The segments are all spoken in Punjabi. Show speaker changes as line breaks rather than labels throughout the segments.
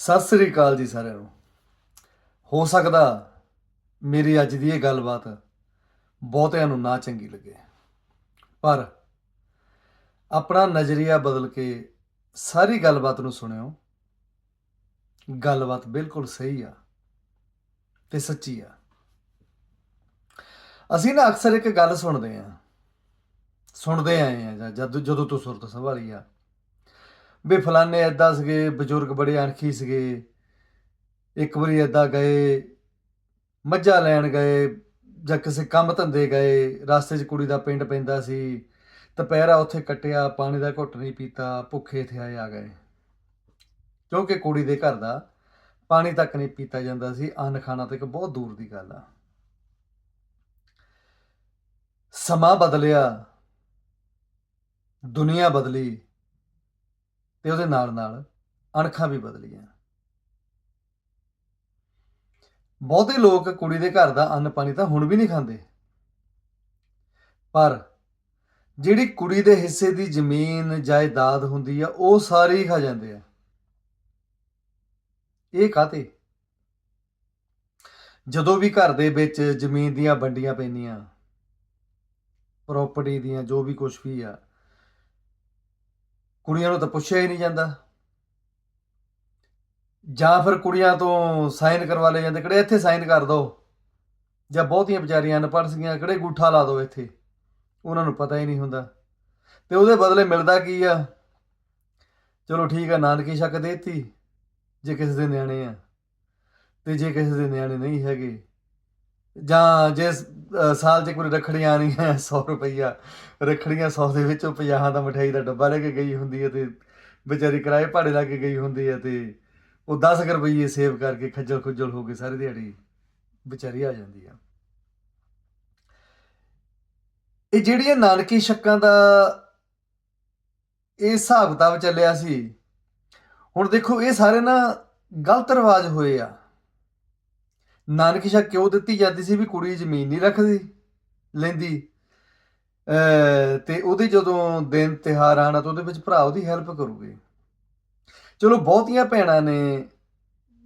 ਸਤਿ ਸ੍ਰੀ ਅਕਾਲ ਜੀ ਸਾਰਿਆਂ ਨੂੰ। ਹੋ ਸਕਦਾ ਮੇਰੀ ਅੱਜ ਦੀ ਇਹ ਗੱਲਬਾਤ ਬਹੁਤਿਆਂ ਨੂੰ ਨਾ ਚੰਗੀ ਲੱਗੇ। ਪਰ ਆਪਣਾ ਨਜ਼ਰੀਆ ਬਦਲ ਕੇ ਸਾਰੀ ਗੱਲਬਾਤ ਨੂੰ ਸੁਣਿਓ, ਗੱਲਬਾਤ ਬਿਲਕੁਲ ਸਹੀ ਆ ਤੇ ਸੱਚੀ ਆ। ਅਸੀਂ ਨਾ ਅਕਸਰ ਇੱਕ ਗੱਲ ਸੁਣਦੇ ਆ ਸੁਣਦੇ ਆਏ ਆ ਜਾਂ ਜਦ ਜਦੋਂ ਤੋਂ ਸੁਰਤ ਸੰਭਾਲੀ ਆ ਵੀ ਫਲਾਣੇ ਐਦਾਂ ਸੀਗੇ, ਬਜ਼ੁਰਗ ਬੜੇ ਅਣਖੀ ਸੀਗੇ। ਇੱਕ ਵਾਰੀ ਐਦਾਂ ਗਏ, ਮੱਝਾਂ ਲੈਣ ਗਏ, ਜਾਂ ਕਿਸੇ ਕੰਮ ਧੰਦੇ ਗਏ, ਰਸਤੇ 'ਚ ਕੁੜੀ ਦਾ ਪਿੰਡ ਪੈਂਦਾ ਸੀ। ਦੁਪਹਿਰਾ ਉੱਥੇ ਕੱਟਿਆ, ਪਾਣੀ ਦਾ ਘੁੱਟ ਨਹੀਂ ਪੀਤਾ, ਭੁੱਖੇ ਇੱਥੇ ਆਏ ਆ ਗਏ। ਕਿਉਂਕਿ ਕੁੜੀ ਦੇ ਘਰ ਦਾ ਪਾਣੀ ਤੱਕ ਨਹੀਂ ਪੀਤਾ ਜਾਂਦਾ ਸੀ, ਅੰਨ ਖਾਣਾ ਤਾਂ ਇੱਕ ਬਹੁਤ ਦੂਰ ਦੀ ਗੱਲ ਆ। ਸਮਾਂ ਬਦਲਿਆ, ਦੁਨੀਆ ਬਦਲੀ। ਤੇ ਉਹਦੇ ਨਾਲ ਨਾਲ ਅਣਖਾਂ ਵੀ ਬਦਲੀਆਂ। ਬਹੁਤੇ ਲੋਕ ਕੁੜੀ ਦੇ ਘਰ ਦਾ ਅੰਨ ਪਾਣੀ ਤਾਂ ਹੁਣ ਵੀ ਨਹੀਂ ਖਾਂਦੇ। ਪਰ ਜਿਹੜੀ ਕੁੜੀ ਦੇ ਹਿੱਸੇ ਦੀ ਜ਼ਮੀਨ, ਜਾਇਦਾਦ ਹੁੰਦੀ ਆ, ਉਹ ਸਾਰੀ ਹੀ ਖਾ ਜਾਂਦੇ ਆ। ਇਹ ਕਾਤੇ ਜਦੋਂ ਵੀ ਘਰ ਦੇ ਵਿੱਚ ਜ਼ਮੀਨ ਦੀਆਂ ਵੰਡੀਆਂ ਪੈਂਦੀਆਂ ਪ੍ਰਾਪਰਟੀ ਦੀਆਂ ਜੋ ਵੀ ਕੁਝ ਵੀ ਆ ਕੁੜੀਆਂ ਨੂੰ ਤਾਂ ਪੁੱਛਿਆ ਹੀ ਨਹੀਂ ਜਾਂਦਾ। ਜਾਂ ਫਿਰ ਕੁੜੀਆਂ ਤੋਂ ਸਾਈਨ ਕਰਵਾ ਲਏ ਜਾਂਦੇ, ਕਿਹੜੇ ਇੱਥੇ ਸਾਈਨ ਕਰ ਦਿਓ ਜਾਂ ਬਹੁਤੀਆਂ ਵਿਚਾਰੀਆਂ ਅਨਪੜ੍ਹ ਸੀਗੀਆਂ, ਕਿਹੜੇ ਗੂਠਾ ਲਾ ਦਿਓ ਇੱਥੇ। ਉਹਨਾਂ ਨੂੰ ਪਤਾ ਹੀ ਨਹੀਂ ਹੁੰਦਾ। ਤੇ ਉਹਦੇ ਬਦਲੇ ਮਿਲਦਾ ਕੀ ਆ? ਚਲੋ ਠੀਕ ਆ, ਨਾਨਕੀ ਸ਼ੱਕ ਦੇਤੀ, ਜੇ ਕਿਸੇ ਦੇ ਨਿਆਣੇ ਆ। ਤੇ ਜੇ ਕਿਸੇ ਦੇ ਨਿਆਣੇ ਨਹੀਂ ਹੈਗੇ ਜਾਂ ਜੇ ਸਾਲ 'ਚ ਕੋਈ ਰੱਖੜੀਆਂ ਹੈ 100 ਰੁਪਈਆ। ਰੱਖੜੀਆਂ 100 ਦੇ ਵਿੱਚੋਂ 50 ਦਾ ਮਠਿਆਈ ਦਾ ਡੱਬਾ ਲੈ ਕੇ ਗਈ ਹੁੰਦੀ ਹੈ ਤੇ ਵਿਚਾਰੀ ਕਿਰਾਏ ਭਾੜੇ ਲਾ ਕੇ ਗਈ ਹੁੰਦੀ ਹੈ ਤੇ ਉਹ 10 ਕੁ ਰੁਪਈਏ ਸੇਵ ਕਰਕੇ ਖੱਜਲ ਖੁੱਜਲ ਹੋ ਕੇ ਸਾਰੀ ਦਿਹਾੜੀ ਵਿਚਾਰੀ ਆ ਜਾਂਦੀ ਆ। ਇਹ ਜਿਹੜੀਆਂ ਨਾਨਕੀ ਸ਼ੱਕਾਂ ਦਾ ਇਹ ਹਿਸਾਬ ਕਿਤਾਬ ਚੱਲਿਆ ਸੀ, ਹੁਣ ਦੇਖੋ ਇਹ ਸਾਰੇ ਨਾ ਗਲਤ ਰਿਵਾਜ ਹੋਏ ਆ। ਨਾਨਕੀ ਸ਼ੱਕ ਕਿਉਂ ਦਿੱਤੀ ਜਾਂਦੀ ਸੀ ਵੀ ਕੁੜੀ ਜ਼ਮੀਨ ਨਹੀਂ ਰੱਖਦੀ, ਲੈਂਦੀ? ਅ ਤੇ ਉਹਦੇ ਜਦੋਂ ਦਿਨ ਤਿਹਾਰ ਆਣਾ ਤਾਂ ਉਹਦੇ ਵਿੱਚ ਭਰਾ ਉਹਦੀ ਹੈਲਪ ਕਰੂਗੇ। ਚਲੋ ਬਹੁਤੀਆਂ ਭੈਣਾਂ ਨੇ,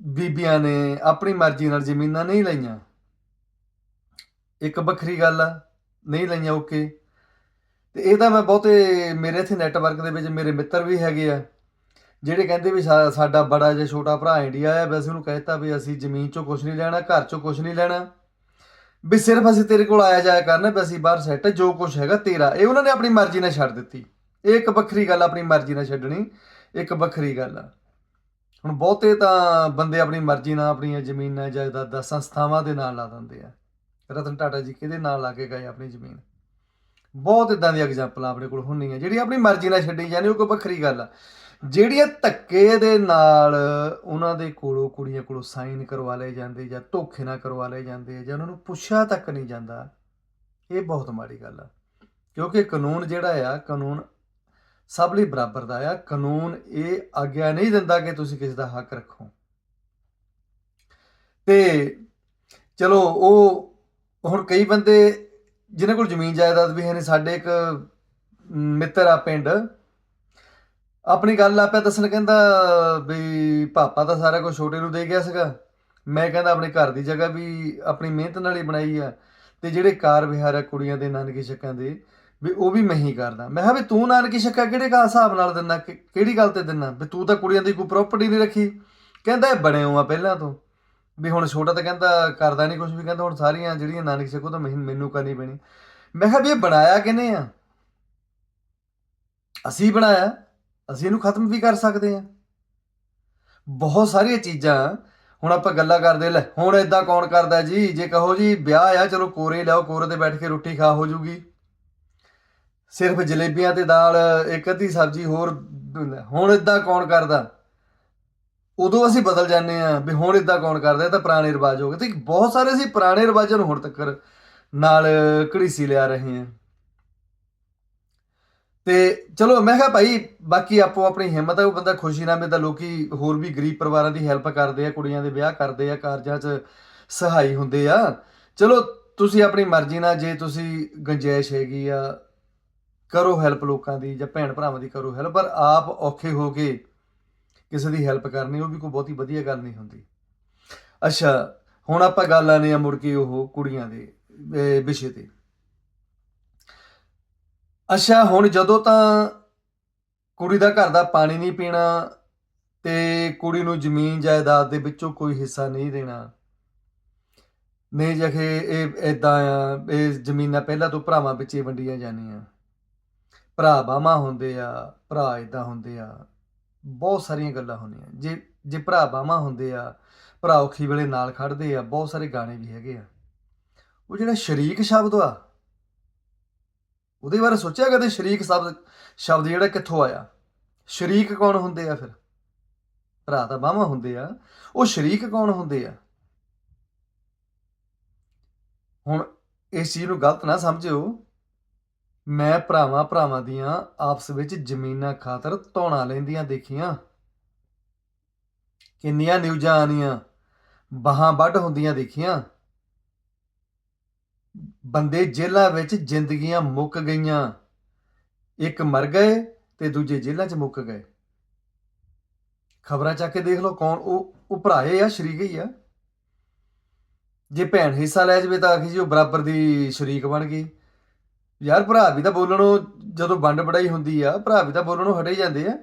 ਬੀਬੀਆਂ ਨੇ ਆਪਣੀ ਮਰਜ਼ੀ ਨਾਲ ਜ਼ਮੀਨਾਂ ਨਹੀਂ ਲਈਆਂ। ਇੱਕ ਵੱਖਰੀ ਗੱਲ ਆ, ਨਹੀਂ ਲਈਆਂ ਓਕੇ ਤੇ ਇਹਦਾ ਮੈਂ ਬਹੁਤੇ ਮੇਰੇ ਇੱਥੇ ਨੈਟਵਰਕ ਦੇ ਵਿੱਚ ਮੇਰੇ ਮਿੱਤਰ ਵੀ ਹੈਗੇ ਆ। ਜਿਹੜੇ ਕਹਿੰਦੇ ਵੀ ਸਾ- ਸਾਡਾ ਬੜਾ ਜਿਹਾ ਛੋਟਾ ਭਰਾ ਇੰਡੀਆ ਆ ਵੈਸੇ ਉਹਨੂੰ ਕਹਿਤਾ ਵੀ ਅਸੀਂ ਜ਼ਮੀਨ ਚੋਂ ਕੁਝ ਨਹੀਂ ਲੈਣਾ ਘਰ ਚੋਂ ਕੁਝ ਨਹੀਂ ਲੈਣਾ। ਵੀ ਸਿਰਫ ਅਸੀਂ ਤੇਰੇ ਕੋਲ ਆਇਆ ਜਾਇਆ ਕਰਨਾ ਵੀ ਅਸੀਂ ਬਾਹਰ ਸੈੱਟ ਜੋ ਕੁਝ ਹੈਗਾ ਤੇਰਾ। ਇਹ ਉਹਨਾਂ ਨੇ ਆਪਣੀ ਮਰਜ਼ੀ ਨਾਲ ਛੱਡ ਦਿੱਤੀ। ਇਹ ਇੱਕ ਵੱਖਰੀ ਗੱਲ ਆ, ਆਪਣੀ ਮਰਜ਼ੀ ਨਾਲ ਛੱਡਣੀ। ਇੱਕ ਵੱਖਰੀ ਗੱਲ ਆ। ਹੁਣ ਬਹੁਤੇ ਤਾਂ ਬੰਦੇ ਆਪਣੀ ਮਰਜ਼ੀ ਨਾਲ ਆਪਣੀਆਂ ਜ਼ਮੀਨਾਂ ਜਾਇਦਾਦਾਂ ਸੰਸਥਾਵਾਂ ਦੇ ਨਾਲ ਲਾ ਦਿੰਦੇ ਆ। ਰਤਨ ਟਾਟਾ ਜੀ ਕਿਹਦੇ ਨਾਲ ਲਾ ਕੇ ਗਏ ਆਪਣੀ ਜ਼ਮੀਨ? ਬਹੁਤ ਇਦਾਂ ਦੀਆਂ ਐਗਜ਼ਾਮਪਲਾਂ ਆਪਣੇ ਕੋਲ ਹੁੰਦੀਆਂ। ਜਿਹੜੀ ਆਪਣੀ ਮਰਜ਼ੀ ਨਾਲ ਛੱਡੀ ਜਾਂਦੀ ਉਹ ਕੋਈ ਵੱਖਰੀ ਗੱਲ ਆ। ਜਿਹੜੀਆਂ ਧੱਕੇ ਦੇ ਨਾਲ ਉਹਨਾਂ ਦੇ ਕੋਲੋਂ ਕੁੜੀਆਂ ਕੋਲੋਂ ਸਾਈਨ ਕਰਵਾ ਲਏ ਜਾਂਦੇ ਜਾਂ ਧੋਖੇ ਨਾਲ ਕਰਵਾ ਲਏ ਜਾਂਦੇ ਜਾਂ ਉਹਨਾਂ ਨੂੰ ਪੁੱਛਿਆ ਤੱਕ ਨਹੀਂ ਜਾਂਦਾ, ਇਹ ਬਹੁਤ ਮਾੜੀ ਗੱਲ ਆ। ਕਿਉਂਕਿ ਕਾਨੂੰਨ ਜਿਹੜਾ ਆ, ਕਾਨੂੰਨ ਸਭ ਲਈ ਬਰਾਬਰ ਦਾ ਆ। ਕਾਨੂੰਨ ਇਹ ਆਗਿਆ ਨਹੀਂ ਦਿੰਦਾ ਕਿ ਤੁਸੀਂ ਕਿਸੇ ਦਾ ਹੱਕ ਰੱਖੋ। ਤੇ ਚਲੋ, ਉਹ ਹੁਣ ਕਈ ਬੰਦੇ ਜਿਨ੍ਹਾਂ ਕੋਲ ਜ਼ਮੀਨ ਜਾਇਦਾਦ ਵੀ ਹੈ ਨੇ ਸਾਡੇ ਇੱਕ ਮਿੱਤਰ ਆ ਪਿੰਡ ਆਪਣੀ ਗੱਲ ਆਪੇ ਦੱਸਣ ਕਹਿੰਦਾ ਵੀ ਪਾਪਾ ਤਾਂ ਸਾਰਾ ਕੁਝ ਛੋਟੇ ਨੂੰ ਦੇ ਗਿਆ ਸੀਗਾ। ਮੈਂ ਕਹਿੰਦਾ ਆਪਣੇ ਘਰ ਦੀ ਜਗ੍ਹਾ ਵੀ ਆਪਣੀ ਮਿਹਨਤ ਨਾਲ ਹੀ ਬਣਾਈ ਆ ਤੇ ਜਿਹੜੇ ਕਾਰ ਵਿਹਾਰ ਆ ਕੁੜੀਆਂ ਦੇ ਨਾਨਕੀ ਛੱਕਾਂ ਦੇ ਵੀ ਉਹ ਵੀ ਮੈਂ ਹੀ ਕਰਦਾ। ਮੈਂ ਕਿਹਾ ਵੀ ਤੂੰ ਨਾਨਕੀ ਛੱਕਾ ਕਿਹੜੇ ਕਾ ਹਿਸਾਬ ਨਾਲ ਦਿੰਦਾ, ਕਿ- ਕਿਹੜੀ ਗੱਲ ਤੇ ਦਿੰਦਾ? ਵੀ ਤੂੰ ਤਾਂ ਕੁੜੀਆਂ ਦੀ ਕੋਈ ਪ੍ਰਾਪਰਟੀ ਨਹੀਂ ਰੱਖੀ। ਕਹਿੰਦਾ ਇਹ ਬਣੇ ਆ ਪਹਿਲਾਂ ਤੋਂ। ਵੀ ਹੁਣ ਛੋਟਾ ਤਾਂ ਕਹਿੰਦਾ ਕਰਦਾ ਨਹੀਂ ਕੁਝ ਵੀ, ਕਹਿੰਦਾ ਹੁਣ ਸਾਰੀਆਂ ਜਿਹੜੀਆਂ ਨਾਨਕੀ ਛੱਕੋ ਤਾਂ ਮੈਨੂੰ ਮੈਨੂੰ ਕਰਨੀ ਪੈਣੀ। ਮੈਂ ਕਿਹਾ ਵੀ ਇਹ ਬਣਾਇਆ ਕਿਨੇ ਆ? ਅਸੀਂ ਬਣਾਇਆ। ਅਸੀਂ ਇਹਨੂੰ ਖਤਮ ਵੀ ਕਰ ਸਕਦੇ ਹਾਂ। ਬਹੁਤ ਸਾਰੀਆਂ ਚੀਜ਼ਾਂ, ਹੁਣ ਆਪਾਂ ਗੱਲਾਂ ਕਰਦੇ, ਲੈ, ਹੁਣ ਇਦਾਂ ਕੌਣ ਕਰਦਾ ਜੀ? ਜੇ ਕਹੋ ਜੀ, ਵਿਆਹ ਆ, ਚਲੋ ਕੋਰੇ ਲਿਆਓ, ਕੋਰੇ ਤੇ ਬੈਠ ਕੇ ਰੋਟੀ ਖਾ ਹੋ ਜੂਗੀ। ਸਿਰਫ ਜਲੇਬੀਆਂ ਤੇ ਦਾਲ, ਇੱਕ ਅੱਧੀ ਸਬਜ਼ੀ, ਹੋਰ ਹੁਣ ਇਦਾਂ ਕੌਣ ਕਰਦਾ? ਉਦੋਂ ਅਸੀਂ ਬਦਲ ਜਾਂਦੇ ਆ ਵੀ ਹੁਣ ਇਦਾਂ ਕੌਣ ਕਰਦਾ, ਇਹ ਤਾਂ ਪੁਰਾਣੇ ਰਿਵਾਜ ਹੋ ਗਏ। ਤੇ ਬਹੁਤ ਸਾਰੇ ਅਸੀਂ ਪੁਰਾਣੇ ਰਿਵਾਜਾਂ ਨੂੰ ਹੁਣ ਤੱਕ ਨਾਲ ਘੜੀਸੀ ਲਿਆ ਰਹੇ ਹਾਂ। ਤੇ ਚਲੋ ਮੈਂ ਕਿਹਾ ਭਾਈ, ਬਾਕੀ ਆਪੋ ਆਪਣੀ ਹਿੰਮਤ ਹੈ ਉਹ ਬੰਦਾ ਖੁਸ਼ੀ ਨਾਲ ਮਿਲਦਾ, ਲੋਕੀ ਹੋਰ ਵੀ ਗਰੀਬ ਪਰਿਵਾਰਾਂ ਦੀ ਹੈਲਪ ਕਰਦੇ ਆ, ਕੁੜੀਆਂ ਦੇ ਵਿਆਹ ਕਰਦੇ ਆ, ਕਾਰਜਾਂ 'ਚ ਸਹਾਈ ਹੁੰਦੇ ਆ। ਚਲੋ ਤੁਸੀਂ ਆਪਣੀ ਮਰਜ਼ੀ ਨਾਲ, ਜੇ ਤੁਸੀਂ ਗੁੰਜਾਇਸ਼ ਹੈਗੀ ਆ, ਕਰੋ ਹੈਲਪ ਲੋਕਾਂ ਦੀ ਜਾਂ ਭੈਣ ਭਰਾਵਾਂ ਦੀ ਕਰੋ ਹੈਲਪ ਪਰ ਆਪ ਔਖੇ ਹੋ ਕੇ ਕਿਸੇ ਦੀ ਹੈਲਪ ਕਰਨੀ, ਉਹ ਵੀ ਕੋਈ ਬਹੁਤੀ ਵਧੀਆ ਗੱਲ ਨਹੀਂ ਹੁੰਦੀ। ਅੱਛਾ, ਹੁਣ ਆਪਾਂ ਗੱਲ ਆਨੇ ਆ ਮੁੜ ਕੇ ਉਹ ਕੁੜੀਆਂ ਦੇ ਵਿਸ਼ੇ ਤੇ। ਅੱਛਾ, ਹੁਣ ਜਦੋਂ ਤਾਂ ਕੁੜੀ ਦਾ ਘਰ ਦਾ ਪਾਣੀ ਨਹੀਂ ਪੀਣਾ ਤੇ ਕੁੜੀ ਨੂੰ ਜ਼ਮੀਨ ਜਾਇਦਾਦ ਦੇ ਵਿੱਚੋਂ ਕੋਈ ਹਿੱਸਾ ਨਹੀਂ ਦੇਣਾ, ਨਹੀਂ ਜਖੇ ਇਹ ਇਦਾਂ ਆ, ਇਹ ਜ਼ਮੀਨਾਂ ਪਹਿਲਾਂ ਤੋਂ ਭਰਾਵਾਂ ਵਿੱਚ ਹੀ ਵੰਡੀਆਂ ਜਾਂਦੀਆਂ। ਭਰਾ ਬਾਮਾ ਹੁੰਦੇ ਆ, ਭਰਾ ਇਦਾਂ ਹੁੰਦੇ ਆ, ਬਹੁਤ ਸਾਰੀਆਂ ਗੱਲਾਂ ਹੁੰਦੀਆਂ। ਜੇ ਜੇ ਭਰਾ ਬਾਮਾ ਹੁੰਦੇ ਆ, ਭਰਾ ਔਖੀ ਵੇਲੇ ਨਾਲ ਖੜਦੇ ਆ, ਬਹੁਤ ਸਾਰੇ ਗਾਣੇ ਵੀ ਹੈਗੇ ਆ। ਉਹ ਜਿਹੜਾ ਸ਼ਰੀਕ ਸ਼ਬਦ ਆ ਉਹਦੇ ਬਾਰੇ ਸੋਚਿਆ ਕਦੇ ਸ਼ਰੀਕ ਸ਼ਬਦ ਸ਼ਬਦ ਜਿਹੜਾ ਕਿੱਥੋਂ ਆਇਆ? ਸ਼ਰੀਕ ਕੌਣ ਹੁੰਦੇ ਆ ਫਿਰ? ਭਰਾ ਤਾਂ ਬਾਹਾਂ ਹੁੰਦੇ ਆ। ਉਹ ਸ਼ਰੀਕ ਕੌਣ ਹੁੰਦੇ ਆ? ਹੁਣ ਇਸ ਚੀਜ਼ ਨੂੰ ਗਲਤ ਨਾ ਸਮਝਿਓ। ਮੈਂ ਭਰਾਵਾਂ ਭਰਾਵਾਂ ਦੀਆਂ ਆਪਸ ਵਿੱਚ ਜ਼ਮੀਨਾਂ ਖਾਤਰ ਧੌਣਾ ਲੈਂਦੀਆਂ ਦੇਖੀਆਂ। ਕਿੰਨੀਆਂ ਨਿਊਜ਼ਾਂ ਆਨੀਆਂ ਬਾਹਾਂ ਵੱਢ ਹੁੰਦੀਆਂ ਦੇਖੀਆਂ। ਬੰਦੇ ਜੇਲ੍ਹਾਂ ਵਿੱਚ ਜ਼ਿੰਦਗੀਆਂ ਮੁੱਕ ਗਈਆਂ। ਇੱਕ ਮਰ ਗਏ ਤੇ ਦੂਜੇ ਜੇਲ੍ਹਾਂ 'ਚ ਮੁੱਕ ਗਏ। ਖਬਰਾਂ ਚੱਕ ਕੇ ਦੇਖ ਲਓ ਕੌਣ ਉਹ ਉਹ ਭਰਾਏ ਆ, ਸ਼ਰੀਕ ਹੀ ਆ। ਜੇ ਭੈਣ ਹਿੱਸਾ ਲੈ ਜਵੇ ਤਾਂ ਆਖੀ ਜੀ ਉਹ ਬਰਾਬਰ ਦੀ ਸ਼ਰੀਕ ਬਣ ਗਈ। ਯਾਰ ਭਰਾ ਵੀ ਤਾਂ ਬੋਲਣੋਂ ਜਦੋਂ ਵੰਡ ਬੜਾਈ ਹੁੰਦੀ ਆ, ਭਰਾ ਵੀ ਤਾਂ ਬੋਲਣੋਂ ਹਟੇ ਜਾਂਦੇ ਆ।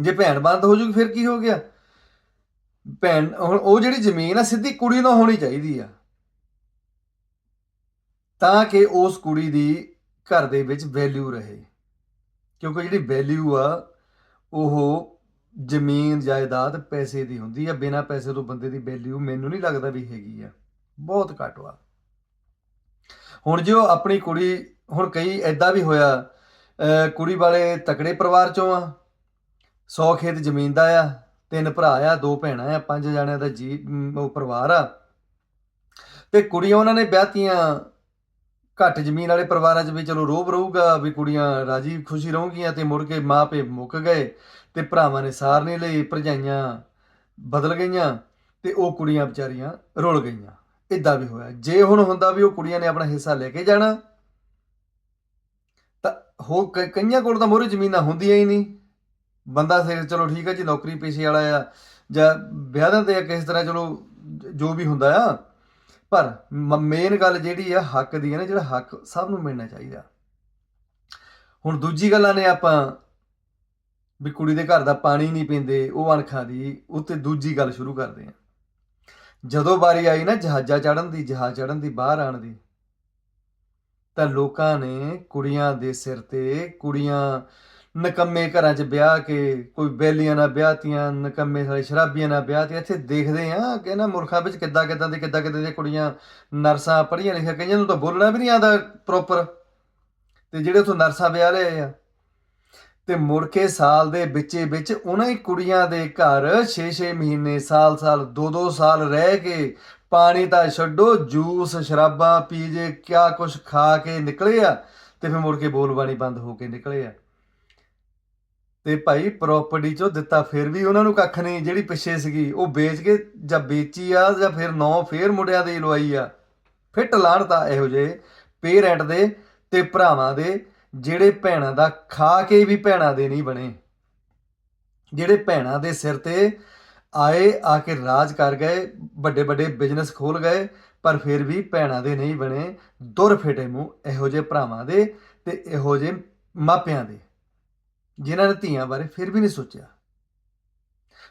ਜੇ ਭੈਣ ਬੰਦ ਹੋ ਜੂਗੀ ਫਿਰ ਕੀ ਹੋ ਗਿਆ? ਭੈਣ, ਹੁਣ ਉਹ ਜਿਹੜੀ ਜ਼ਮੀਨ ਆ, ਸਿੱਧੀ ਕੁੜੀ ਨੂੰ ਹੋਣੀ ਚਾਹੀਦੀ ਆ। ਤਾਂ ਕਿ ਉਸ ਕੁੜੀ ਦੀ ਘਰ ਦੇ ਵਿੱਚ ਵੈਲਿਊ ਰਹੇ। ਕਿਉਂਕਿ ਜਿਹੜੀ ਵੈਲਿਊ ਆ, ਉਹ ਜ਼ਮੀਨ, ਜਾਇਦਾਦ ਪੈਸੇ ਦੀ ਹੁੰਦੀ ਆ। ਬਿਨਾ ਪੈਸੇ ਤੋਂ ਬੰਦੇ ਦੀ ਵੈਲਿਊ ਮੈਨੂੰ ਨਹੀਂ ਲੱਗਦਾ ਵੀ ਹੈਗੀ ਆ। ਬਹੁਤ ਘੱਟ ਵਾ ਹੁਣ ਜੋ ਆਪਣੀ ਕੁੜੀ, ਹੁਣ ਕਈ ਐਦਾਂ ਵੀ ਹੋਇਆ ਕੁੜੀ ਵਾਲੇ ਤਕੜੇ ਪਰਿਵਾਰ ਚੋਂ ਆ। 100 ਖੇਤ ਜ਼ਮੀਨ ਦਾ ਆ, ਤਿੰਨ ਭਰਾ ਆ, ਦੋ ਭੈਣਾਂ ਆ, ਪੰਜ ਜਣਿਆਂ ਦਾ ਜੀ ਉਹ ਪਰਿਵਾਰ ਆ। ਤੇ ਕੁੜੀਆਂ ਉਹਨਾਂ ਨੇ ਵਿਆਹਤੀਆਂ ਘੱਟ ਜ਼ਮੀਨ ਵਾਲੇ ਪਰਿਵਾਰਾਂ 'ਚ ਵੀ ਚਲੋ ਰੋਬ ਰਹੂਗਾ ਵੀ ਕੁੜੀਆਂ ਰਾਜੀ ਖੁਸ਼ੀ ਰਹੂਗੀਆਂ ਤੇ ਮੁੜ ਕੇ ਮਾਪੇ ਮੁੱਕ ਗਏ ਤੇ ਭਰਾਵਾਂ ਨੇ ਸਾਰ ਨਹੀਂ ਲਈ ਭਰਜਾਈਆਂ ਬਦਲ ਗਈਆਂ ਤੇ ਉਹ ਕੁੜੀਆਂ ਵਿਚਾਰੀਆਂ ਰੁਲ ਗਈਆਂ। ਇਦਾਂ ਵੀ ਹੋਇਆ। ਜੇ ਹੁਣ ਹੁੰਦਾ ਵੀ ਉਹ ਕੁੜੀਆਂ ਨੇ ਆਪਣਾ ਹਿੱਸਾ ਲੈ ਕੇ ਜਾਣਾ, ਤਾਂ ਹੋ ਕ- ਕਈਆਂ ਕੋਲ ਤਾਂ ਮੋਰੇ ਜ਼ਮੀਨਾਂ ਹੁੰਦੀਆਂ ਹੀ ਨਹੀਂ। ਬੰਦਾ ਫਿਰ ਚਲੋ ਠੀਕ ਹੈ ਜੀ, ਨੌਕਰੀ ਪੇਸ਼ੇ ਵਾਲਾ ਆ ਜਾਂ ਵਿਆਹ ਦਿੰਦੇ ਆ, ਕਿਸ ਤਰ੍ਹਾਂ ਚਲੋ ਜੋ ਵੀ ਹੁੰਦਾ ਆ। ਪਰ ਮੇਨ ਗੱਲ ਜਿਹੜੀ ਆ, ਹੱਕ ਦੀ ਹੈ ਨਾ, ਜਿਹੜਾ ਹੱਕ ਸਭ ਨੂੰ ਮਿਲਣਾ ਚਾਹੀਦਾ। ਹੁਣ ਦੂਜੀ ਗੱਲਾਂ ਨੇ ਆਪਾਂ ਵੀ ਕੁੜੀ ਦੇ ਘਰ ਦਾ ਪਾਣੀ ਨਹੀਂ ਪੀਂਦੇ, ਉਹ ਅਣਖਾਂ ਦੀ ਉੱਤੇ ਦੂਜੀ ਗੱਲ ਸ਼ੁਰੂ ਕਰਦੇ ਆ। ਜਦੋਂ ਵਾਰੀ ਆਈ ਨਾ ਜਹਾਜ਼ਾਂ ਚੜਨ ਦੀ, ਜਹਾਜ਼ ਚੜਨ ਦੀ, ਬਾਹਰ ਆਣ ਦੀ, ਤਾਂ ਲੋਕਾਂ ਨੇ ਕੁੜੀਆਂ ਦੇ ਸਿਰ ਤੇ ਕੁੜੀਆਂ ਨਕੰਮੇ ਘਰਾਂ 'ਚ ਵਿਆਹ ਕੇ ਕੋਈ ਬੇਲੀਆਂ ਨਾਲ ਵਿਆਹਤੀਆਂ, ਨਕੰਮੇ ਸਾਰੇ ਸ਼ਰਾਬੀਆਂ ਨਾਲ ਵਿਆਹਤੀਆਂ, ਇੱਥੇ ਦੇਖਦੇ ਆ ਕਿ ਨਾ ਮੁਲਕਾਂ ਵਿੱਚ ਕਿੱਦਾਂ ਕਿੱਦਾਂ ਦੇ, ਕਿੱਦਾਂ ਕਿੱਦਾਂ ਦੀਆਂ ਕੁੜੀਆਂ ਨਰਸਾਂ ਪੜ੍ਹੀਆਂ ਲਿਖੀਆਂ, ਕਈਆਂ ਨੂੰ ਤਾਂ ਬੋਲਣਾ ਵੀ ਨਹੀਂ ਆਉਂਦਾ ਪ੍ਰੋਪਰ ਤੇ ਜਿਹੜੇ ਉਥੋਂ ਨਰਸਾਂ ਵਿਆਹ ਲਏ ਆ। ਤੇ ਮੁੜ ਕੇ ਸਾਲ ਦੇ ਵਿੱਚੇ ਵਿੱਚ ਉਹਨਾਂ ਹੀ ਕੁੜੀਆਂ ਦੇ ਘਰ 6-6 ਮਹੀਨੇ ਸਾਲ-ਸਾਲ 2-2 ਸਾਲ ਰਹਿ ਕੇ ਪਾਣੀ ਤਾਂ ਛੱਡੋ, ਜੂਸ, ਸ਼ਰਾਬਾਂ ਪੀਜ਼ੇ ਕਿਆ ਕੁਛ ਖਾ ਕੇ ਨਿਕਲੇ ਆ ਤੇ ਫਿਰ ਮੁੜ ਕੇ ਬੋਲਬਾਣੀ ਬੰਦ ਹੋ ਕੇ ਨਿਕਲੇ ਆ। ਤੇ ਭਾਈ ਪ੍ਰਾਪਰਟੀ ਚੋਂ ਦਿੱਤਾ, ਫਿਰ ਵੀ ਉਹਨਾਂ ਨੂੰ ਕੱਖ ਨਹੀਂ, ਜਿਹੜੀ ਪਿੱਛੇ ਸੀਗੀ, ਉਹ ਵੇਚ ਕੇ ਜਾਂ ਵੇਚੀ ਆ ਜਾਂ ਫਿਰ ਨੌ ਫੇਰ ਮੁੰਡਿਆਂ ਦੀ ਲਵਾਈ ਆ। ਫਿੱਟ ਲਾਣਤਾ ਇਹੋ ਜਿਹੇ ਪੇਰੈਂਟ ਦੇ ਤੇ ਭਰਾਵਾਂ ਦੇ, ਜਿਹੜੇ ਭੈਣਾਂ ਦਾ ਖਾ ਕੇ ਵੀ ਭੈਣਾਂ ਦੇ ਨਹੀਂ ਬਣੇ। ਜਿਹੜੇ ਭੈਣਾਂ ਦੇ ਸਿਰ ਤੇ ਆਏ, ਆ ਕੇ ਰਾਜ ਕਰ ਗਏ, ਵੱਡੇ ਵੱਡੇ ਬਿਜ਼ਨਸ ਖੋਲ ਗਏ, ਪਰ ਫਿਰ ਵੀ ਭੈਣਾਂ ਦੇ ਨਹੀਂ ਬਣੇ, ਦੁਰ ਫਿਟੇ ਮੂੰਹ ਇਹੋ ਜਿਹੇ ਭਰਾਵਾਂ ਦੇ ਤੇ ਇਹੋ ਜਿਹੇ ਮਾਪਿਆਂ ਦੇ। ਜਿਨ੍ਹਾਂ ਨੇ ਧੀਆਂ ਬਾਰੇ ਫਿਰ ਵੀ ਨਹੀਂ ਸੋਚਿਆ।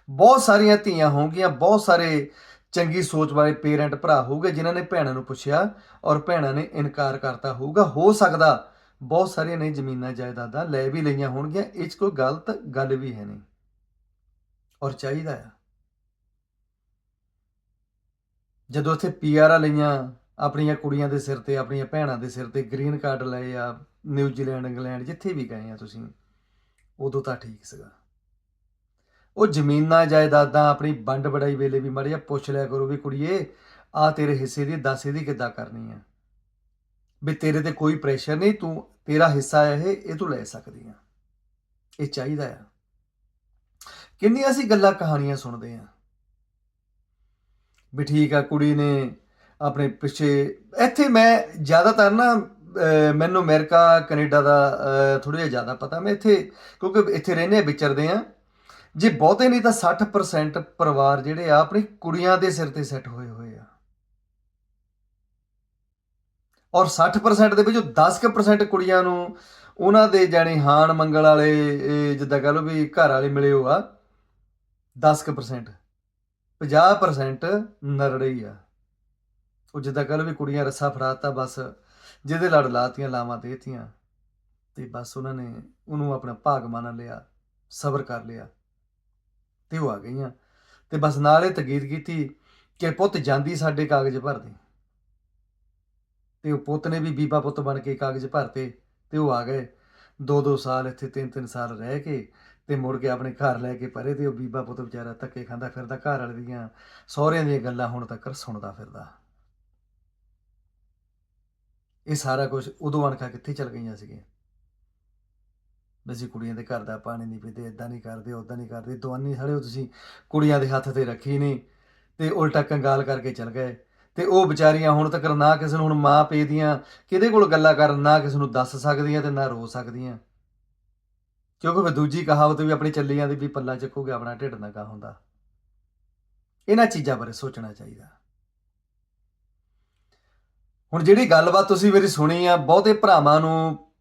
ਬਹੁਤ ਸਾਰੀਆਂ ਧੀਆਂ ਹੋਣਗੀਆਂ, ਬਹੁਤ ਸਾਰੇ ਚੰਗੀ ਸੋਚ ਵਾਲੇ ਪੇਰੈਂਟ ਭਰਾ ਹੋਊਗੇ ਜਿਨ੍ਹਾਂ ਨੇ ਭੈਣਾਂ ਨੂੰ ਪੁੱਛਿਆ ਔਰ ਭੈਣਾਂ ਨੇ ਇਨਕਾਰ ਕਰਤਾ ਹੋਊਗਾ। ਹੋ ਸਕਦਾ ਬਹੁਤ ਸਾਰੀਆਂ ਨੇ ਜ਼ਮੀਨਾਂ ਜਾਇਦਾਦਾਂ ਲੈ ਵੀ ਲਈਆਂ ਹੋਣਗੀਆਂ, ਇਹ 'ਚ ਕੋਈ ਗਲਤ ਗੱਲ ਵੀ ਹੈ ਨਹੀਂ। ਔਰ ਚਾਹੀਦਾ ਆ। ਜਦੋਂ ਇੱਥੇ ਪੀਆਰ ਲਈਆਂ, ਆਪਣੀਆਂ ਕੁੜੀਆਂ ਦੇ ਸਿਰ ਤੇ, ਆਪਣੀਆਂ ਭੈਣਾਂ ਦੇ ਸਿਰ ਤੇ ਗ੍ਰੀਨ ਕਾਰਡ ਲਏ ਆ, ਨਿਊਜ਼ੀਲੈਂਡ, ਇੰਗਲੈਂਡ, ਜਿੱਥੇ ਵੀ ਗਏ ਆ ਤੁਸੀਂ ਉਦੋਂ ਤਾਂ ਠੀਕ ਸੀਗਾ। ਉਹ ਜ਼ਮੀਨਾਂ ਜਾਇਦਾਦਾਂ ਆਪਣੀ ਵੰਡ ਵਡਾਈ ਵੇਲੇ ਵੀ ਮੜਿਆ ਪੁੱਛ ਲਿਆ ਕਰੋ ਵੀ ਕੁੜੀਏ ਆ ਤੇਰੇ ਹਿੱਸੇ ਦੀ ਦੱਸ ਇਹਦੀ ਕਿੱਦਾਂ ਕਰਨੀ ਆ? ਵੀ ਤੇਰੇ ਤੇ ਕੋਈ ਪ੍ਰੈਸ਼ਰ ਨਹੀਂ, ਤੂੰ ਤੇਰਾ ਹਿੱਸਾ ਇਹ ਇਹ ਤੂੰ ਲੈ ਸਕਦੀ ਆ। ਇਹ ਚਾਹੀਦਾ ਆ। ਕਿੰਨੀਆਂ ਅਸੀਂ ਗੱਲਾਂ ਕਹਾਣੀਆਂ ਸੁਣਦੇ ਆ। ਵੀ ਠੀਕ ਆ ਕੁੜੀ ਨੇ ਆਪਣੇ ਪਿੱਛੇ, ਇੱਥੇ ਮੈਂ ਜ਼ਿਆਦਾਤਰ ਨਾ ਮੈਨੂੰ ਅਮਰੀਕਾ, ਕੈਨੇਡਾ ਦਾ ਥੋੜਾ ਜਿਹਾ ਜ਼ਿਆਦਾ ਪਤਾ। ਮੈਂ ਇੱਥੇ, ਕਿਉਂਕਿ ਇੱਥੇ ਰਹਿੰਦੇ ਆ ਵਿਚਰਦੇ ਆ ਜੇ ਬਹੁਤੇ ਨਹੀਂ ਤਾਂ 60% ਪਰਿਵਾਰ ਜਿਹੜੇ ਆ, ਆਪਣੀ ਕੁੜੀਆਂ ਦੇ ਸਿਰ ਤੇ ਸੈੱਟ ਹੋਏ ਹੋਏ ਆ। ਔਰ 60% ਦੇ ਵਿੱਚੋਂ 10% ਕੁੜੀਆਂ ਨੂੰ, ਉਹਨਾਂ ਦੇ ਜਾਣੀ ਹਾਨ ਮੰਗਲ ਵਾਲੇ ਜਿੱਦਾਂ ਕਹ ਲਓ ਵੀ ਘਰ ਵਾਲੇ ਮਿਲੇ ਹੋ ਆ 10% 50% ਨਰੜੇ ਹੀ ਆ। ਉਹ ਜਿੱਦਾਂ ਕਹ ਲਓ ਵੀ ਕੁੜੀਆਂ ਰੱਸਾ ਫੜਾਤਾ, ਬਸ ਜਿਹਦੇ ਲੜ ਲਾਤੀਆਂ, ਲਾਵਾਂ ਦੇਤੀਆਂ। ਤੇ ਬਸ ਉਹਨਾਂ ਨੇ ਉਹਨੂੰ ਆਪਣਾ ਭਾਗ ਮੰਨ ਲਿਆ, ਸਬਰ ਕਰ ਲਿਆ। ਤੇ ਉਹ ਆ ਗਈਆਂ। ਤੇ ਬਸ ਨਾਲੇ ਤਗੀਦ ਕੀਤੀ ਕਿ ਪੁੱਤ ਜਾਂਦੀ ਸਾਡੇ ਕਾਗਜ਼ ਭਰ ਦੇ ਤੇ ਉਹ ਪੁੱਤ ਨੇ ਵੀ ਬੀਬਾ ਪੁੱਤ ਬਣ ਕੇ ਕਾਗਜ਼ ਭਰਤੇ ਤੇ ਉਹ ਆ ਗਏ। ਦੋ ਦੋ ਸਾਲ ਇੱਥੇ, ਤਿੰਨ ਤਿੰਨ ਸਾਲ ਰਹਿ ਕੇ ਤੇ ਮੁੜ ਕੇ ਆਪਣੇ ਘਰ ਲੈ ਕੇ ਪਰੇ ਤੇ ਉਹ ਬੀਬਾ ਪੁੱਤ ਵਿਚਾਰਾ ਧੱਕੇ ਖਾਂਦਾ ਫਿਰਦਾ ਘਰ ਵਾਲੇ ਦੀਆਂ ਸਹੁਰਿਆਂ ਦੀਆਂ ਗੱਲਾਂ ਹੁਣ ਤੱਕ ਸੁਣਦਾ ਫਿਰਦਾ। ਇਹ ਸਾਰਾ ਕੁਝ ਉਦੋਂ ਅਣਖਾ ਕਿੱਥੇ ਚਲ ਗਈਆਂ ਸੀਗੀਆਂ? ਬਸੀ ਕੁੜੀਆਂ ਦੇ ਘਰ ਦਾ ਪਾਣੀ ਨਹੀਂ ਪੀਂਦੇ ਇਦਾਂ ਨਹੀਂ ਕਰਦੇ ਉਦਾਂ ਨਹੀਂ ਕਰਦੇ, ਦਵਾਨੀ ਸਾਲਿਓ ਤੁਸੀਂ ਕੁੜੀਆਂ ਦੇ ਹੱਥ ਤੇ ਰੱਖੀ ਨਹੀਂ ਤੇ ਉਲਟਾ ਕੰਗਾਲ ਕਰਕੇ ਚਲ ਗਏ ਤੇ ਉਹ ਵਿਚਾਰੀਆਂ ਹੁਣ ਤੱਕ ਨਾ ਕਿਸੇ ਨੂੰ ਹੁਣ ਮਾਂ ਪੇ ਦੀਆਂ ਕਿਹਦੇ ਕੋਲ ਗੱਲਾਂ ਕਰਨ, ਨਾ ਕਿਸੇ ਨੂੰ ਦੱਸ ਸਕਦੀਆਂ ਤੇ ਨਾ ਰੋ ਸਕਦੀਆਂ। ਕਿਉਂਕਿ ਫਿਰ ਦੂਜੀ ਕਹਾਵਤ ਵੀ ਆਪਣੀ ਚੱਲੀ ਜਾਂਦੀ ਵੀ ਪੱਲਾ ਚੱਕੋਗੇ, ਆਪਣਾ ਢਿੱਡ ਨੰਗਾ ਹੁੰਦਾ। ਇਹਨਾਂ ਚੀਜ਼ਾਂ ਬਾਰੇ ਸੋਚਣਾ ਚਾਹੀਦਾ। ਹੁਣ ਜਿਹੜੀ ਗੱਲਬਾਤ ਤੁਸੀਂ ਮੇਰੀ ਸੁਣੀ ਆ, ਬਹੁਤੇ ਭਰਾਵਾਂ ਨੂੰ,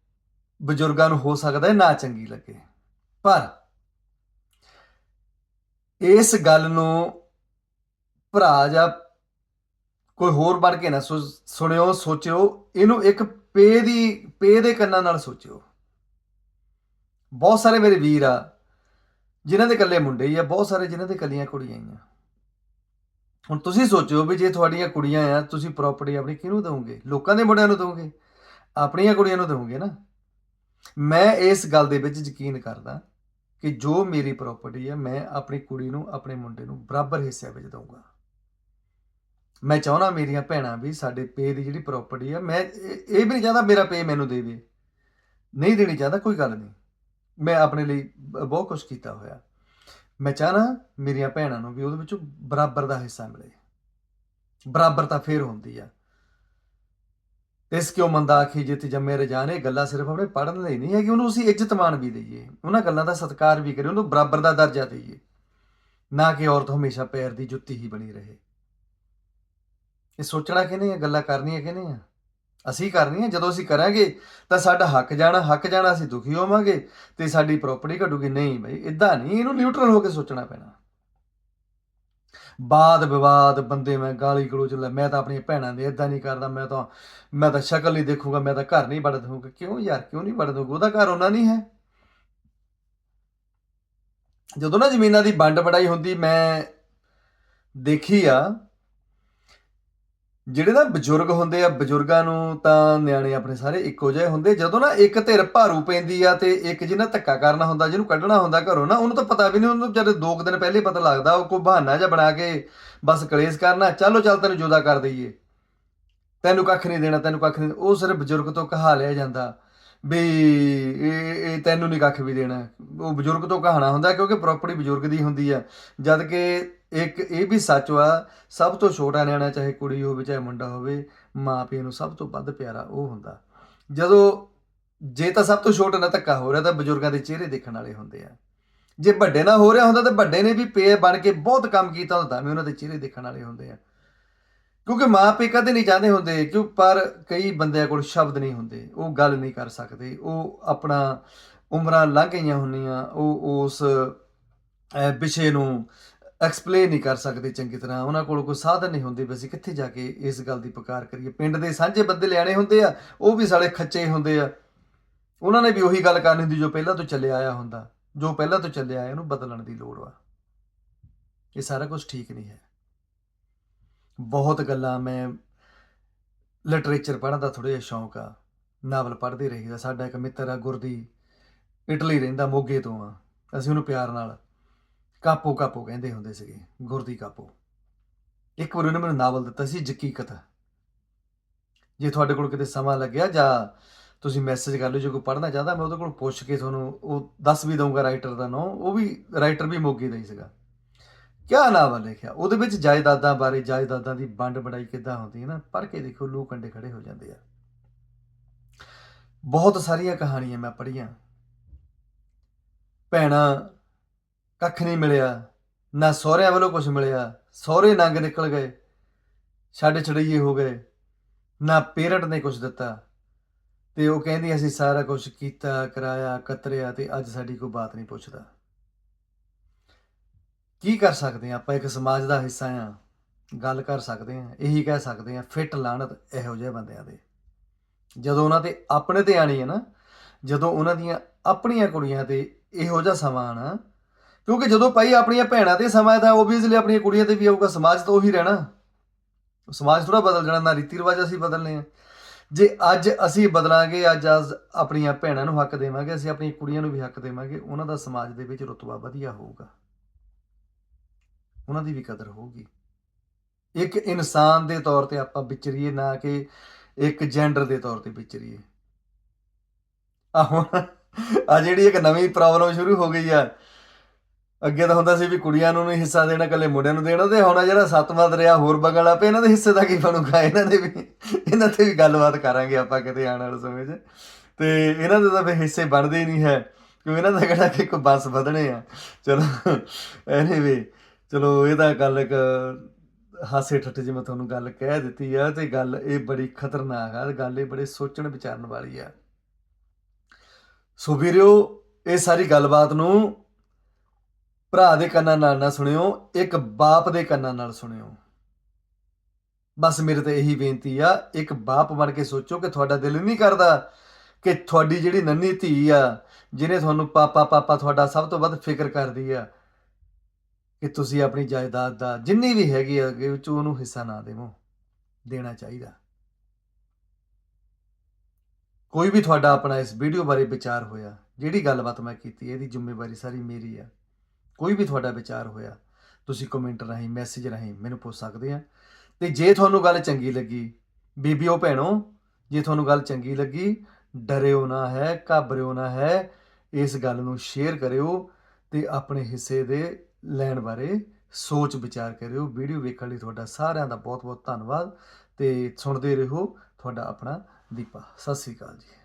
ਬਜ਼ੁਰਗਾਂ ਨੂੰ ਹੋ ਸਕਦਾ ਹੈ ਨਾ ਚੰਗੀ ਲੱਗੇ। ਪਰ ਇਸ ਗੱਲ ਨੂੰ ਭਰਾ ਜਾਂ ਕੋਈ ਹੋਰ ਬਣ ਕੇ ਨਾ ਸੁ- ਸੁਣਿਓ, ਸੋਚਿਓ, ਇਹਨੂੰ ਇੱਕ ਪੇ ਦੀ ਪੇ ਦੇ ਕੰਨਾਂ ਨਾਲ ਸੋਚਿਓ। ਬਹੁਤ ਸਾਰੇ ਮੇਰੇ ਵੀਰ ਆ, ਜਿਨ੍ਹਾਂ ਦੇ ਇਕੱਲੇ ਮੁੰਡੇ ਹੀ ਆ, ਬਹੁਤ ਸਾਰੇ ਜਿਨ੍ਹਾਂ ਦੇ ਇਕੱਲੀਆਂ ਕੁੜੀਆਂ ਹੀ ਆ। ਹੁਣ ਤੁਸੀਂ ਸੋਚਿਓ ਵੀ ਜੇ ਤੁਹਾਡੀਆਂ ਕੁੜੀਆਂ ਆ, ਤੁਸੀਂ ਪ੍ਰਾਪਰਟੀ ਆਪਣੀ ਕਿਹਨੂੰ ਦਿਓਗੇ ਲੋਕਾਂ ਦੇ ਮੁੰਡਿਆਂ ਨੂੰ ਦਿਓਗੇ ਆਪਣੀਆਂ ਕੁੜੀਆਂ ਨੂੰ ਦਿਓਗੇ ਨਾ? ਮੈਂ ਇਸ ਗੱਲ ਦੇ ਵਿੱਚ ਯਕੀਨ ਕਰਦਾ ਕਿ ਜੋ ਮੇਰੀ ਪ੍ਰਾਪਰਟੀ ਹੈ ਮੈਂ ਆਪਣੀ ਕੁੜੀ ਨੂੰ, ਆਪਣੇ ਮੁੰਡੇ ਨੂੰ ਬਰਾਬਰ ਹਿੱਸਿਆਂ ਵਿੱਚ ਦਊਂਗਾ। ਮੈਂ ਚਾਹਣਾ ਮੇਰੀਆਂ ਭੈਣਾਂ ਵੀ ਸਾਡੇ ਪੇ ਦੀ ਜਿਹੜੀ ਪ੍ਰਾਪਰਟੀ ਆ, ਮੈਂ ਇਹ ਇਹ ਵੀ ਨਹੀਂ ਚਾਹਦਾ ਮੇਰਾ ਪੇ ਮੈਨੂੰ ਦੇਵੇ ਨਹੀਂ ਦੇਣੀ ਚਾਹਦਾ, ਕੋਈ ਗੱਲ ਨਹੀਂ। ਮੈਂ ਆਪਣੇ ਲਈ ਬਹੁਤ ਕੁਝ ਕੀਤਾ ਹੋਇਆ। ਮੈਂ ਚਾਹਨਾ ਮੇਰੀਆਂ ਭੈਣਾਂ ਨੂੰ ਵੀ ਉਹਦੇ ਵਿੱਚੋਂ ਬਰਾਬਰ ਦਾ ਹਿੱਸਾ ਮਿਲੇ। ਬਰਾਬਰਤਾ ਫੇਰ ਹੁੰਦੀ ਆ। ਇਸ ਕਿਉਂ ਮੰਦਾ ਆਖੀ ਜਿੱਤ ਜੰਮੇ ਰਜਾਨ ਇਹ ਗੱਲਾਂ ਸਿਰਫ ਆਪਣੇ ਪੜਨ ਲਈ ਨਹੀਂ ਹੈ ਕਿ ਉਹਨੂੰ ਅਸੀਂ ਇੱਜ਼ਤ ਮਾਣ ਵੀ ਦਈਏ। ਉਹਨਾਂ ਗੱਲਾਂ ਦਾ ਸਤਿਕਾਰ ਵੀ ਕਰੀਏ, ਉਹਨੂੰ ਬਰਾਬਰ ਦਾ ਦਰਜਾ ਦਈਏ। ਨਾ ਕਿ ਔਰਤ ਹਮੇਸ਼ਾ ਪੈਰ ਦੀ ਜੁੱਤੀ ਹੀ ਬਣੀ ਰਹੇ। ਇਹ ਸੋਚਣਾ ਕਿਹਨੇ ਆ, ਗੱਲਾਂ ਕਰਨੀਆਂ ਕਿਹਨੇ ਆ? ਅਸੀਂ ਕਰਨੀ ਹੈ, ਜਦੋਂ ਅਸੀਂ ਕਰਾਂਗੇ, ਤਾਂ ਸਾਡਾ ਹੱਕ ਜਾਣਾ ਹੱਕ ਜਾਣਾ ਅਸੀਂ ਦੁਖੀ ਹੋਵਾਂਗੇ ਤੇ ਸਾਡੀ ਪ੍ਰਾਪਰਟੀ ਘਟੂਗੀ। ਨਹੀਂ ਬਈ ਇਦਾਂ ਨਹੀਂ, ਇਹਨੂੰ ਨਿਊਟਰਲ ਹੋ ਕੇ ਸੋਚਣਾ ਪੈਣਾ। ਬਾਦ ਵਿਵਾਦ, ਬੰਦੇ ਮੈਂ ਗਾਲੀ ਗਲੋਚ ਲੈ, ਮੈਂ ਤਾਂ ਆਪਣੀਆਂ ਭੈਣਾਂ ਦੇ ਇਦਾਂ ਨਹੀਂ ਕਰਦਾ, ਮੈਂ ਤਾਂ ਮੈਂ ਤਾਂ ਸ਼ਕਲ ਨਹੀਂ ਦੇਖੂਗਾ, ਮੈਂ ਤਾਂ ਘਰ ਨਹੀਂ ਵੜ ਦੂੰਗਾ ਕਿਉਂ ਯਾਰ, ਕਿਉਂ ਨਹੀਂ ਵੜ ਦੂੰਗਾ ਉਹਦਾ ਘਰ ਉਹਨਾਂ ਨਹੀਂ ਹੈ। ਜਦੋਂ ਨਾ ਜ਼ਮੀਨਾਂ ਦੀ ਵੰਡ ਵੜਾਈ ਹੁੰਦੀ, ਮੈਂ ਦੇਖੀ ਆ ਜਿਹੜੇ ਨਾ ਬਜ਼ੁਰਗ ਹੁੰਦੇ ਆ, ਬਜ਼ੁਰਗਾਂ ਨੂੰ ਤਾਂ ਨਿਆਣੇ ਆਪਣੇ ਸਾਰੇ ਇੱਕੋ ਜਿਹੇ ਹੁੰਦੇ। ਜਦੋਂ ਨਾ ਇੱਕ ਧਿਰ ਭਾਰੂ ਪੈਂਦੀ ਆ ਤੇ ਇੱਕ ਜਿਹਨਾਂ ਧੱਕਾ ਕਰਨਾ ਹੁੰਦਾ, ਜਿਹਨੂੰ ਕੱਢਣਾ ਹੁੰਦਾ ਘਰੋਂ ਨਾ, ਉਹਨੂੰ ਤਾਂ ਪਤਾ ਵੀ ਨਹੀਂ, ਉਹਨੂੰ ਜਦ ਦੋ ਕੁ ਦਿਨ ਪਹਿਲੇ ਪਤਾ ਲੱਗਦਾ, ਉਹ ਕੋਈ ਬਹਾਨਾ ਜਿਹਾ ਬਣਾ ਕੇ ਬਸ ਕਲੇਸ਼ ਕਰਨਾ, ਚਲੋ, ਚੱਲ ਤੈਨੂੰ ਜੁਦਾ ਕਰ ਦਈਏ। ਤੈਨੂੰ ਕੱਖ ਨਹੀਂ ਦੇਣਾ, ਤੈਨੂੰ ਕੱਖ ਨਹੀਂ ਉਹ ਸਿਰਫ ਬਜ਼ੁਰਗ ਤੋਂ ਕਹਾ ਲਿਆ ਜਾਂਦਾ ਵੀ ਇਹ ਇਹ ਤੈਨੂੰ ਨਹੀਂ ਕੱਖ ਵੀ ਦੇਣਾ। ਉਹ ਬਜ਼ੁਰਗ ਤੋਂ ਕਹਾਣਾ ਹੁੰਦਾ ਕਿਉਂਕਿ ਪ੍ਰਾਪਰਟੀ ਬਜ਼ੁਰਗ ਦੀ ਹੁੰਦੀ ਆ। ਜਦ ਕਿ ਇੱਕ ਇਹ ਵੀ ਸੱਚ ਵਾ, ਸਭ ਤੋਂ ਛੋਟਾ ਨਿਆਣਾ ਚਾਹੇ ਕੁੜੀ ਹੋਵੇ, ਚਾਹੇ ਮੁੰਡਾ ਹੋਵੇ ਮਾਂ ਪਿਓ ਨੂੰ ਸਭ ਤੋਂ ਵੱਧ ਪਿਆਰਾ ਉਹ ਹੁੰਦਾ। ਜਦੋਂ ਜੇ ਤਾਂ ਸਭ ਤੋਂ ਛੋਟਾ ਨਾ ਧੱਕਾ ਹੋ ਰਿਹਾ, ਤਾਂ ਬਜ਼ੁਰਗਾਂ ਦੇ ਚਿਹਰੇ ਦੇਖਣ ਵਾਲੇ ਹੁੰਦੇ ਆ। ਜੇ ਵੱਡੇ ਨਾਲ ਹੋ ਰਿਹਾ ਹੁੰਦਾ, ਤਾਂ ਵੱਡੇ ਨੇ ਵੀ ਪੇ ਬਣ ਕੇ ਬਹੁਤ ਕੰਮ ਕੀਤਾ ਹੁੰਦਾ ਵੀ ਉਹਨਾਂ ਦੇ ਚਿਹਰੇ ਦੇਖਣ ਵਾਲੇ ਹੁੰਦੇ ਆ। ਕਿਉਂਕਿ ਮਾਂ ਪਿਓ ਕਦੇ ਨਹੀਂ ਚਾਹੁੰਦੇ ਹੁੰਦੇ, ਕਿਉਂ ਪਰ ਕਈ ਬੰਦਿਆਂ ਕੋਲ ਸ਼ਬਦ ਨਹੀਂ ਹੁੰਦੇ, ਉਹ ਗੱਲ ਨਹੀਂ ਕਰ ਸਕਦੇ। ਉਹ ਆਪਣਾ ਉਮਰਾਂ ਲੰਘ ਗਈਆਂ ਹੁੰਦੀਆਂ, ਉਹ ਉਸ ਵਿਸ਼ੇ ਨੂੰ ਐਕਸਪਲੇਨ ਨਹੀਂ ਕਰ ਸਕਦੇ ਚੰਗੀ ਤਰ੍ਹਾਂ। ਉਹਨਾਂ ਕੋਲ ਕੋਈ ਸਾਧਨ ਨਹੀਂ ਹੁੰਦੇ ਵੀ ਅਸੀਂ ਕਿੱਥੇ ਜਾ ਕੇ ਇਸ ਗੱਲ ਦੀ ਪੁਕਾਰ ਕਰੀਏ। ਪਿੰਡ ਦੇ ਸਾਂਝੇ ਬੰਦੇ ਲਿਆਣੇ ਹੁੰਦੇ ਆ, ਉਹ ਵੀ ਸਾਲੇ ਖੱਚੇ ਹੁੰਦੇ ਆ। ਉਹਨਾਂ ਨੇ ਵੀ ਉਹੀ ਗੱਲ ਕਰਨੀ ਹੁੰਦੀ ਜੋ ਪਹਿਲਾਂ ਤੋਂ ਚੱਲਿਆ ਆਇਆ ਹੁੰਦਾ। ਜੋ ਪਹਿਲਾਂ ਤੋਂ ਚੱਲਿਆ ਆਇਆ, ਉਹਨੂੰ ਬਦਲਣ ਦੀ ਲੋੜ ਵਾ। ਇਹ ਸਾਰਾ ਕੁਝ ਠੀਕ ਨਹੀਂ ਹੈ। ਬਹੁਤ ਗੱਲਾਂ ਮੈਂ ਲਿਟਰੇਚਰ ਪੜ੍ਹਨ ਦਾ ਥੋੜਾ ਜਿਹਾ ਸ਼ੌਂਕ ਆ। ਨਾਵਲ ਪੜ੍ਹਦੇ ਰਹੀਦਾ। ਸਾਡਾ ਇੱਕ ਮਿੱਤਰ ਆ ਗੁਰਦੀ ਇਟਲੀ ਰਹਿੰਦਾ ਮੋਗੇ ਤੋਂ ਆ। ਅਸੀਂ ਉਹਨੂੰ ਪਿਆਰ ਨਾਲ ਕਾਪੋ ਕਾਪੋ ਕਹਿੰਦੇ ਹੁੰਦੇ ਸੀਗੇ, ਗੁਰਦੀ ਕਾਪੋ। ਇੱਕ ਵਾਰ ਉਹਨੇ ਮੈਨੂੰ ਨਾਵਲ ਦਿੱਤਾ ਸੀ ਜਕੀਕਤ ਜੇ ਤੁਹਾਡੇ ਕੋਲ ਕਿਤੇ ਸਮਾਂ ਲੱਗਿਆ ਜਾਂ ਤੁਸੀਂ ਮੈਸੇਜ ਕਰ ਲਿਓ, ਜੇ ਕੋਈ ਪੜ੍ਹਨਾ ਚਾਹਦਾ, ਮੈਂ ਉਹਦੇ ਕੋਲ ਪੁੱਛ ਕੇ ਤੁਹਾਨੂੰ ਉਹ ਦੱਸ ਵੀ ਦਊਂਗਾ ਰਾਈਟਰ ਦਾ ਨਾਮ, ਉਹ ਵੀ ਰਾਈਟਰ ਵੀ ਮੋਗੇ ਦਾ ਹੀ ਸੀਗਾ। ਕਿਆ ਨਾਵਲ ਲਿਖਿਆ? ਉਹਦੇ ਵਿੱਚ ਜਾਇਦਾਦਾਂ ਬਾਰੇ, ਜਾਇਦਾਦਾਂ ਦੀ ਵੰਡ ਵਡਾਈ ਕਿੱਦਾਂ ਹੁੰਦੀ ਹੈ ਨਾ, ਪੜ੍ਹ ਕੇ ਦੇਖੋ ਲੋਕ ਕੰਡੇ ਖੜੇ ਹੋ ਜਾਂਦੇ ਆ। ਬਹੁਤ ਸਾਰੀਆਂ ਕਹਾਣੀਆਂ ਮੈਂ ਪੜ੍ਹੀਆਂ। ਭੈਣਾਂ ਕੱਖ ਨਹੀਂ ਮਿਲਿਆ, ਨਾ ਸਹੁਰਿਆਂ ਵੱਲੋਂ ਕੁਝ ਮਿਲਿਆ। ਸਹੁਰੇ ਨੰਗ ਨਿਕਲ ਗਏ, ਛੱਡ ਛੜਈਏ ਹੋ ਗਏ, ਨਾ ਪੇਰੈਂਟ ਨੇ ਕੁਝ ਦਿੱਤਾ। ਤੇ ਉਹ ਕਹਿੰਦੀ, ਅਸੀਂ ਸਾਰਾ ਕੁਝ ਕੀਤਾ, ਕਰਾਇਆ, ਕਤਰਿਆ ਤੇ ਅੱਜ ਸਾਡੀ ਕੋਈ ਬਾਤ ਨਹੀਂ ਪੁੱਛਦਾ। ਕੀ ਕਰ ਸਕਦੇ ਆ ਆਪਾਂ ਇੱਕ ਸਮਾਜ ਦਾ ਹਿੱਸਾ ਆ ਗੱਲ ਕਰ ਸਕਦੇ ਆ ਇਹੀ ਕਹਿ ਸਕਦੇ ਆ ਫਿੱਟ ਲਾਣਤ ਇਹੋ ਜਿਹੇ ਬੰਦਿਆਂ ਦੇ। ਜਦੋਂ ਉਹਨਾਂ ਤੇ ਆਪਣੇ ਤੇ ਆਣੀ ਹੈ ਨਾ, ਜਦੋਂ ਉਹਨਾਂ ਦੀਆਂ ਆਪਣੀਆਂ ਕੁੜੀਆਂ ਤੇ ਇਹੋ ਜਿਹਾ ਸਮਾਂ ਆਣਾ ਕਿਉਂਕਿ ਜਦੋਂ ਭਾਈ ਆਪਣੀਆਂ ਭੈਣਾਂ ਤੇ ਸਮਾਂ ਤਾਂ ਓਬਵੀਅਸਲੀ ਆਪਣੀਆਂ ਕੁੜੀਆਂ ਤੇ ਵੀ ਆਊਗਾ, ਸਮਾਜ ਤਾਂ ਉਹੀ ਰਹਿਣਾ। ਸਮਾਜ ਥੋੜਾ ਬਦਲ ਜਾਣਾ, ਨਾ ਰੀਤੀ ਰਿਵਾਜ ਅਸੀਂ ਬਦਲਨੇ ਆ। ਜੇ ਅੱਜ ਅਸੀਂ ਬਦਲਾਂਗੇ, ਅੱਜ ਅੱਜ ਆਪਣੀਆਂ ਭੈਣਾਂ ਨੂੰ ਹੱਕ ਦੇਵਾਂਗੇ, ਅਸੀਂ ਆਪਣੀਆਂ ਕੁੜੀਆਂ ਨੂੰ ਵੀ ਹੱਕ ਦੇਵਾਂਗੇ, ਉਹਨਾਂ ਦਾ ਸਮਾਜ ਦੇ ਵਿੱਚ ਰੁਤਬਾ ਵਧੀਆ ਹੋਊਗਾ। ਉਹਨਾਂ ਦੀ ਵੀ ਕਦਰ ਹੋਊਗੀ। ਇੱਕ ਇਨਸਾਨ ਦੇ ਤੌਰ ਤੇ ਆਪਾਂ ਵਿਚਰੀਏ, ਨਾ ਕਿ ਇੱਕ ਜੈਂਡਰ ਦੇ ਤੌਰ ਤੇ ਵਿਚਰੀਏ। ਆ ਹੁਣ ਆ ਜਿਹੜੀ ਇੱਕ ਨਵੀਂ ਪ੍ਰੋਬਲਮ ਸ਼ੁਰੂ ਹੋ ਗਈ ਆ। ਅੱਗੇ ਤਾਂ ਹੁੰਦਾ ਸੀ ਵੀ ਕੁੜੀਆਂ ਨੂੰ ਨਹੀਂ ਹਿੱਸਾ ਦੇਣਾ ਕੱਲੇ ਮੁੰਡਿਆਂ ਨੂੰ ਦੇਣਾ, ਤੇ ਹੁਣ ਆਹ ਜਿਹੜਾ ਸੱਤਵਾਂ ਦਰਿਆ ਹੋਰ ਬਗਲ ਲੱਗ ਪਿਆ ਇਹਨਾਂ ਦੇ ਹਿੱਸੇ ਦਾ ਕੀ ਬਣੂਗਾ? ਇਹਨਾਂ ਦੇ ਵੀ, ਇਹਨਾਂ ਤੇ ਵੀ ਗੱਲਬਾਤ ਕਰਾਂਗੇ ਆਪਾਂ ਕਿਤੇ ਆਉਣ ਵਾਲੇ ਸਮੇਂ 'ਚ। ਤੇ ਇਹਨਾਂ ਦੇ ਤਾਂ ਫਿਰ ਹਿੱਸੇ ਬਣਦੇ ਹੀ ਨਹੀਂ ਹੈ ਕਿਉਂਕਿ ਇਹਨਾਂ ਦਾ ਕਿਹੜਾ ਕਿ ਕੋਈ ਬੱਸ ਵਧਣੇ ਆ। ਚਲੋ ਐਨੀਵੇ ਚਲੋ ਇਹ ਤਾਂ ਗੱਲ ਇੱਕ ਹਾਸੇ ਠੱਠੇ ਜਿਵੇਂ ਮੈਂ ਤੁਹਾਨੂੰ ਗੱਲ ਕਹਿ ਦਿੱਤੀ ਆ, ਤੇ ਗੱਲ ਇਹ ਬੜੀ ਖਤਰਨਾਕ ਆ ਗੱਲ ਇਹ ਬੜੇ ਸੋਚਣ ਵਿਚਾਰਨ ਵਾਲੀ ਆ। ਸੋ ਵੀਰਿਓ ਇਹ ਸਾਰੀ ਗੱਲਬਾਤ ਨੂੰ ਭਰਾ ਦੇ ਕੰਨਾਂ ਨਾਲ ਨਾ ਸੁਣਿਓ, ਇੱਕ ਬਾਪ ਦੇ ਕੰਨਾਂ ਨਾਲ ਸੁਣਿਓ। ਬਸ ਮੇਰੇ ਤੇ ਇਹੀ ਬੇਨਤੀ ਆ, ਇੱਕ ਬਾਪ ਬਣ ਕੇ ਸੋਚੋ ਕਿ ਤੁਹਾਡਾ ਦਿਲ ਨਹੀਂ ਕਰਦਾ ਕਿ ਤੁਹਾਡੀ ਜਿਹੜੀ ਨੰਨੀ ਧੀ ਆ, ਜਿਹਨੇ ਤੁਹਾਨੂੰ ਪਾਪਾ ਪਾਪਾ ਤੁਹਾਡਾ ਸਭ ਤੋਂ ਵੱਧ ਫਿਕਰ ਕਰਦੀ ਆ, ਕਿ ਤੁਸੀਂ ਆਪਣੀ ਜਾਇਦਾਦ ਦਾ ਜਿੰਨੀ ਵੀ ਹੈਗੀ ਆ, ਅੱਗੇ ਵਿੱਚ ਉਹਨੂੰ ਹਿੱਸਾ ਨਾ ਦੇਵੋ, ਦੇਣਾ ਚਾਹੀਦਾ। ਕੋਈ ਵੀ ਤੁਹਾਡਾ ਆਪਣਾ ਇਸ ਵੀਡੀਓ ਬਾਰੇ ਵਿਚਾਰ ਹੋਇਆ, ਜਿਹੜੀ ਗੱਲਬਾਤ ਮੈਂ ਕੀਤੀ, ਇਹਦੀ ਜ਼ਿੰਮੇਵਾਰੀ ਸਾਰੀ ਮੇਰੀ ਆ। ਕੋਈ ਵੀ ਤੁਹਾਡਾ ਵਿਚਾਰ ਹੋਇਆ, ਤੁਸੀਂ ਕਮੈਂਟ ਰਾਹੀਂ ਮੈਸੇਜ ਰਾਹੀਂ ਮੈਨੂੰ ਪੁੱਛ ਸਕਦੇ ਆ। ਤੇ ਜੇ ਤੁਹਾਨੂੰ ਗੱਲ ਚੰਗੀ ਲੱਗੀ ਬੀਬੀਓ ਭੈਣੋ, ਜੇ ਤੁਹਾਨੂੰ ਗੱਲ ਚੰਗੀ ਲੱਗੀ, ਡਰਿਓ ਨਾ ਹੈ, ਘਾਬਰਿਓ ਨਾ ਹੈ, ਇਸ ਗੱਲ ਨੂੰ ਸ਼ੇਅਰ ਕਰਿਓ ਤੇ ਆਪਣੇ ਹਿੱਸੇ ਦੇ ਲੈਣ ਬਾਰੇ ਸੋਚ ਵਿਚਾਰ ਕਰਿਓ। ਵੀਡੀਓ ਵੇਖਣ ਲਈ ਤੁਹਾਡਾ ਸਾਰਿਆਂ ਦਾ ਬਹੁਤ ਬਹੁਤ ਧੰਨਵਾਦ ਤੇ ਸੁਣਦੇ ਰਹੋ। ਤੁਹਾਡਾ ਆਪਣਾ ਦੀਪਾ, ਸਤਿ ਸ੍ਰੀ ਅਕਾਲ ਜੀ।